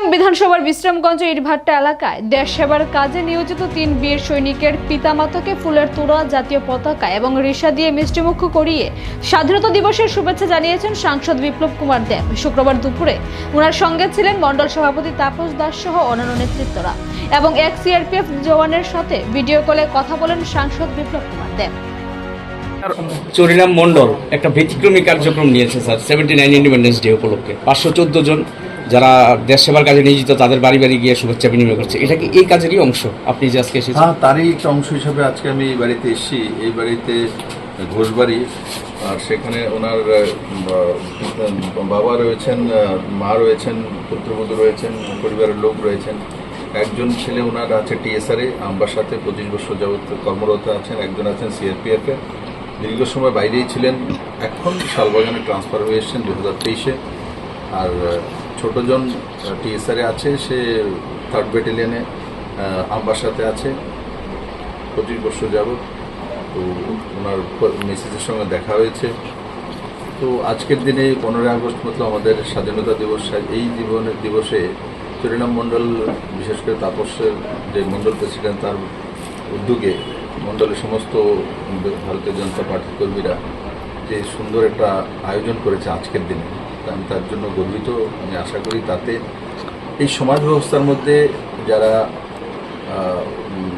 চট্টগ্রাম বিধানসভার বিশ্রামগঞ্জ ইটভাট্টা এলাকায় দেশ সেবার কাজে নিয়োজিত তিন বীর সৈনিকের পিতামাতাকে ফুলের তোড়া জাতীয় পতাকা এবং রিসা দিয়ে মিষ্টিমুখ করিয়ে স্বাধীনতা দিবসের শুভেচ্ছা জানিয়েছেন সাংসদ বিপ্লব কুমার দেব। শুক্রবার দুপুরে ওনার সঙ্গে ছিলেন মণ্ডল সভাপতি তাপস দাস সহ অন্যান্য নেতৃত্বরা এবং এক সিআরপিএফ জওয়ানের সাথে ভিডিও কলে কথা বলেন সাংসদ বিপ্লব কুমার দেব। আর চরিরাম মণ্ডল, একটা ব্যতিক্রমী কার্যক্রম নিয়েছে, sir seventy nine independence day উপলক্ষে। পাঁচশো চোদ্দ জন যারা দেশ সেবার কাজে নিয়োজিত, তাদের বাড়ি বাড়ি গিয়ে শুভেচ্ছা বিনিময় করছে। এটা কি এই কাজেরই অংশ? আপনি যে আজকে এসেছেন। হ্যাঁ তারই একটা অংশ হিসাবে আজকে আমি এই বাড়িতে এসেছি। এই বাড়িতে ঘোষবাড়ি, আর সেখানে ওনার বাবা রয়েছেন মা রয়েছেন, পুত্রবধূ রয়েছেন, পরিবারের লোক রয়েছেন। একজন ছেলে ওনার আছে টিএসআরে, আমার সাথে পঁচিশ বছর যাবত কর্মরত আছেন, একজন আছেন সিআরপিএফে দীর্ঘ সময় বাইরেই ছিলেন। এখন শালবাগানে ট্রান্সফার হয়ে এসেছেন দু হাজার তেইশে। আর ছোটজন টিএসআরে আছে, সে থার্ড ব্যাটালিয়নে আমার সাথে আছে। পঁচিশ বছর যাবত তো ওনার মেসেজের সঙ্গে দেখা হয়েছে। তো আজকের দিনে পনেরোই আগস্ট মতো আমাদের স্বাধীনতা দিবস এই জীবনের দিবসে চরিনাম মণ্ডল, বিশেষ করে তাপসের যে মণ্ডল প্রেসিডেন্ট, তার উদ্যোগে মণ্ডলের সমস্ত ভারতীয় জনতা পার্টির কর্মীরা যে সুন্দর একটা আয়োজন করেছে আজকের দিনে। আমি তার জন্য গর্বিত। আমি আশা করি তাতে এই সমাজ ব্যবস্থার মধ্যে যারা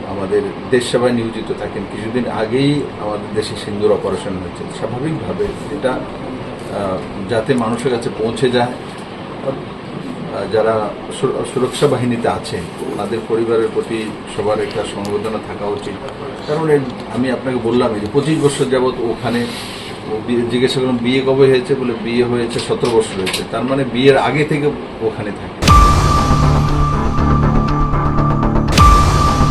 আমাদের দেশ সেবায় নিয়োজিত থাকেন, কিছুদিন আগেই আমাদের দেশে সিন্দুর অপারেশন হয়েছে। স্বাভাবিকভাবে এটা যাতে মানুষের কাছে পৌঁছে যায়। যারা সুর- সুরক্ষা বাহিনীতে আছে, তাদের পরিবারের প্রতি সবার একটা সমবেদনা থাকা উচিত। কারণ আমি আপনাকে বললাম যে পঁচিশ বছর যাবৎ ওখানে জিজ্ঞাসা করলাম, বিয়ে কবে হয়েছে? বলে, বিয়ে হয়েছে সতেরো বছর হয়েছে। তার মানে বিয়ের আগে থেকে ওখানে থাকে।